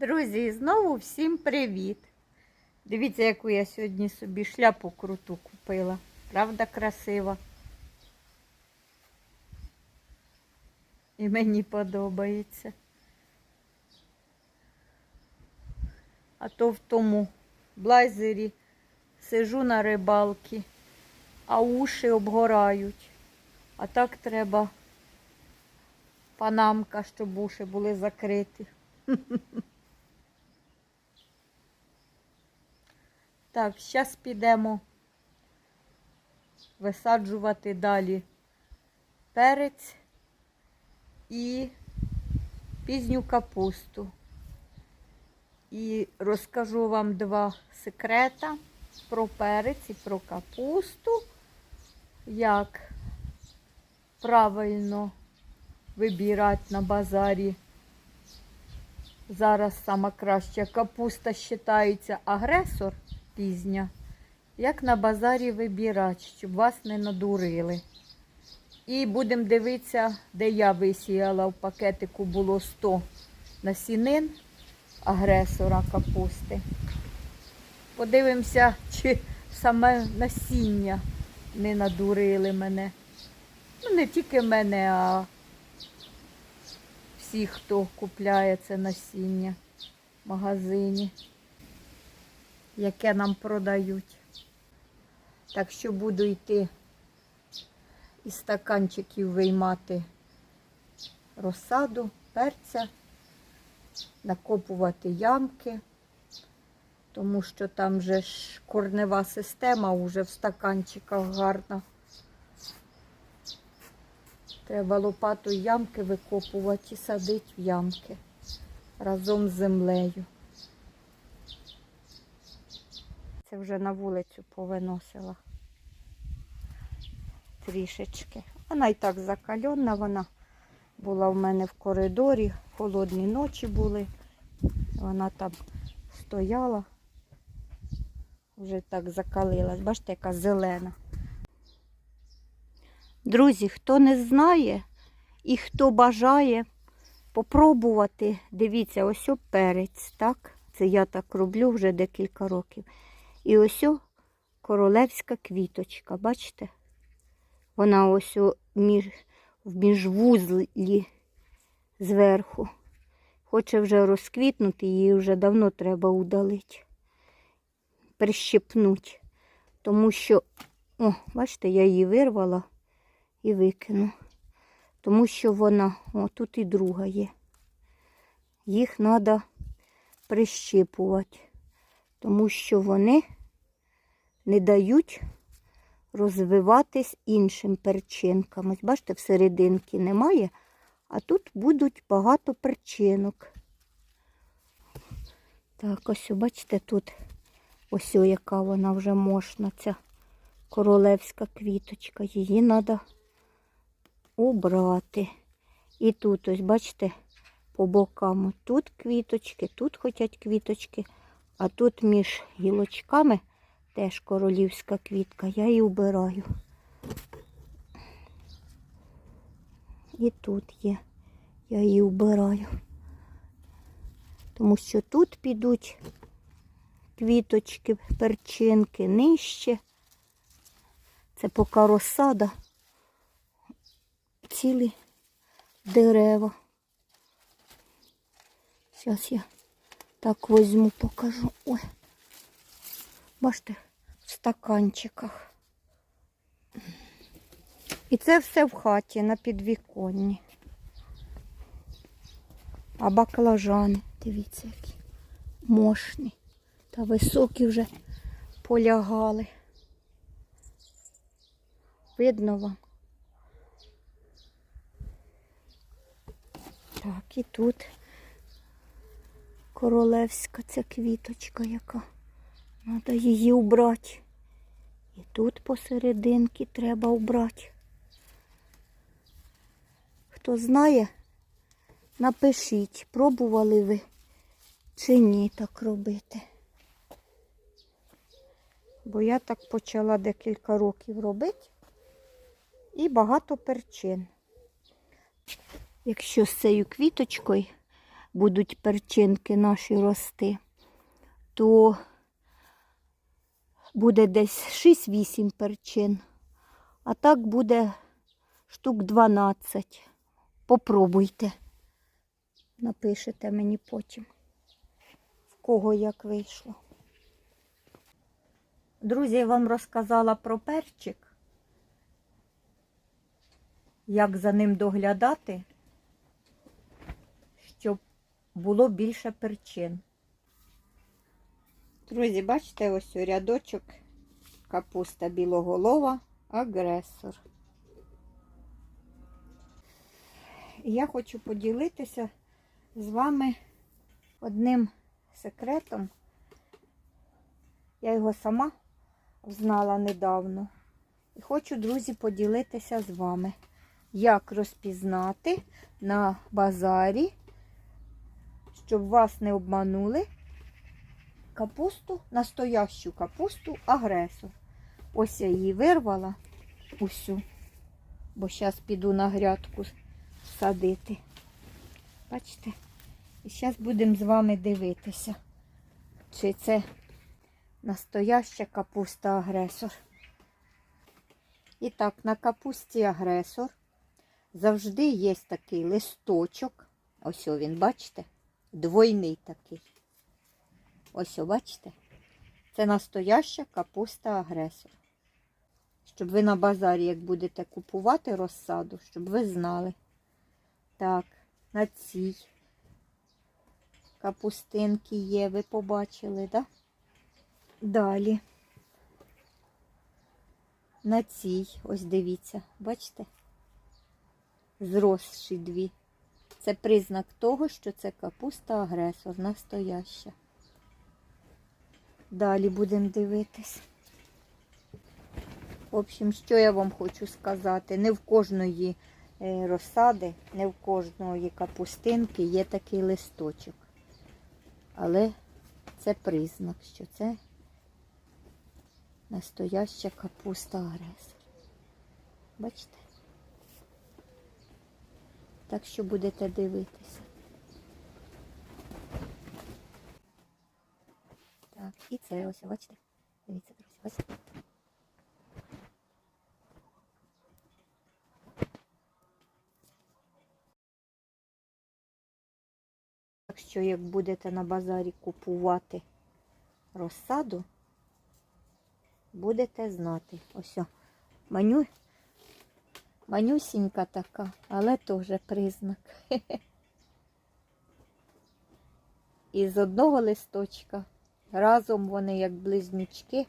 Друзі, знову всім привіт! Дивіться, яку я сьогодні собі шляпу круту купила. Правда, красива. І мені подобається. А то в тому блайзері сижу на рибалці, а уші обгорають. А так треба панамка, щоб уші були закриті. Так, зараз підемо висаджувати далі перець і пізню капусту. І розкажу вам два секрета про перець і про капусту, як правильно вибирати на базарі. Зараз сама краща капуста вважається агресор пізня. Як на базарі вибирати, щоб вас не надурили. І будемо дивитися, де я висіяла в пакетику було 100 насінин агресора капусти. Подивимося, чи саме насіння не надурили мене. Ну, не тільки мене, а всі, хто купляє це насіння в магазині, яке нам продають. Так що буду йти із стаканчиків виймати розсаду, перця, накопувати ямки, тому що там же ж корнева система вже в стаканчиках гарна. Треба лопатою ямки викопувати і садити в ямки разом з землею. Це вже на вулицю повиносила трішечки. Вона і так закальонна, вона була в мене в коридорі, холодні ночі були. Вона там стояла, вже так закалилась. Бачите, яка зелена. Друзі, хто не знає і хто бажає попробувати, дивіться, ось перець, так? Це я так роблю вже декілька років. І ось о королевська квіточка, бачите? Вона ось о між, в міжвузлі зверху. Хоче вже розквітнути, її вже давно треба удалити, прищепнути. Тому що, о, бачите, я її вирвала і викину. Тому що вона, о, тут і друга є. Їх треба прищипувати, тому що вони не дають розвиватись іншим перчинкам. Ось бачите, всерединки немає, а тут будуть багато перчинок. Так, ось, бачите, тут ось яка вона вже мощна, ця королевська квіточка. Її треба убрати. І тут, ось, бачите, по бокам тут квіточки, тут хочуть квіточки, а тут між гілочками теж королівська квітка. Я її убираю. І тут є. Я її убираю. Тому що тут підуть квіточки, перчинки нижче. Це поки розсада цілі дерева. Зараз я так возьму, покажу. Ой, бачите, стаканчиках. І це все в хаті на підвіконні. А баклажани, дивіться, які мощні та високі вже полягали. Видно вам? Так, і тут королевська ця квіточка, яка. Треба її убрати. І тут посерединки треба убрати. Хто знає, напишіть, пробували ви чи ні так робити. Бо я так почала декілька років робити і багато перчин. Якщо з цією квіточкою будуть перчинки наші рости, то буде десь 6-8 перчин. А так буде штук 12. Попробуйте. Напишете мені потім, в кого як вийшло. Друзі, я вам розказала про перчик, як за ним доглядати, щоб було більше перчин. Друзі, бачите, ось рядочок капуста білоголова, агресор. Я хочу поділитися з вами одним секретом. Я його сама знала недавно. І хочу, друзі, поділитися з вами, як розпізнати на базарі, щоб вас не обманули, капусту, настоящу капусту агресор. Ось я її вирвала усю, бо зараз піду на грядку садити. Бачите? І зараз будемо з вами дивитися, чи це настояща капуста агресор. І так, на капусті агресор завжди є такий листочок. Ось він, бачите? Двойний такий. Ось, бачите? Це настояща капуста агресор. Щоб ви на базарі, як будете купувати розсаду, щоб ви знали. Так, на цій капустинки є, ви побачили, так? Да? Далі. На цій, ось дивіться, бачите? Зросші дві. Це признак того, що це капуста агресор, настояща. Далі будемо дивитись. В общем, що я вам хочу сказати, не в кожної е, розсади, не в кожної капустинки є такий листочок. Але це признак, що це настояща капуста агресор. Бачите? Так що будете дивитися. Так, і це ось, бачите? Дивіться, друзі, бачите? Так що, як будете на базарі купувати розсаду, будете знати. Ось, маню, манюсінька така, але теж признак. І з одного листочка разом вони, як близнючки,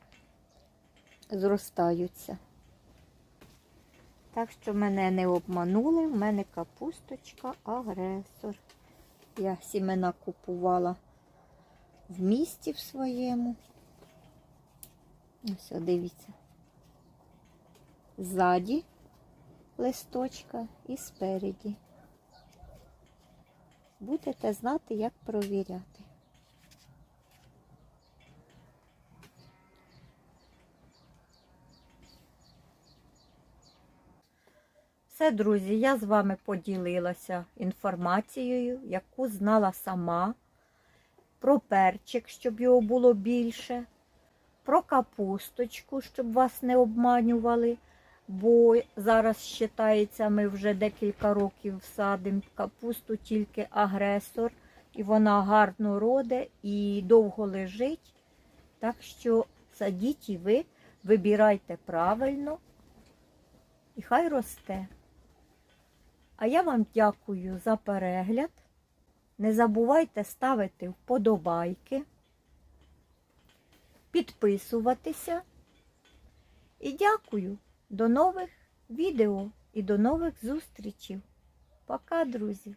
зростаються. Так що мене не обманули, в мене капусточка агресор. Я сімена купувала в місті в своєму. Ось, дивіться. Ззаді листочка і спереді. Будете знати, як провіряти. Все, друзі, я з вами поділилася інформацією, яку знала сама, про перчик, щоб його було більше, про капусточку, щоб вас не обманювали, бо зараз вважається, ми вже декілька років садимо капусту тільки агресор, і вона гарно роде і довго лежить. Так що садіть і ви, вибирайте правильно, і хай росте. А я вам дякую за перегляд. Не забувайте ставити вподобайки, підписуватися. І дякую. До нових відео і до нових зустрічей. Пока, друзі!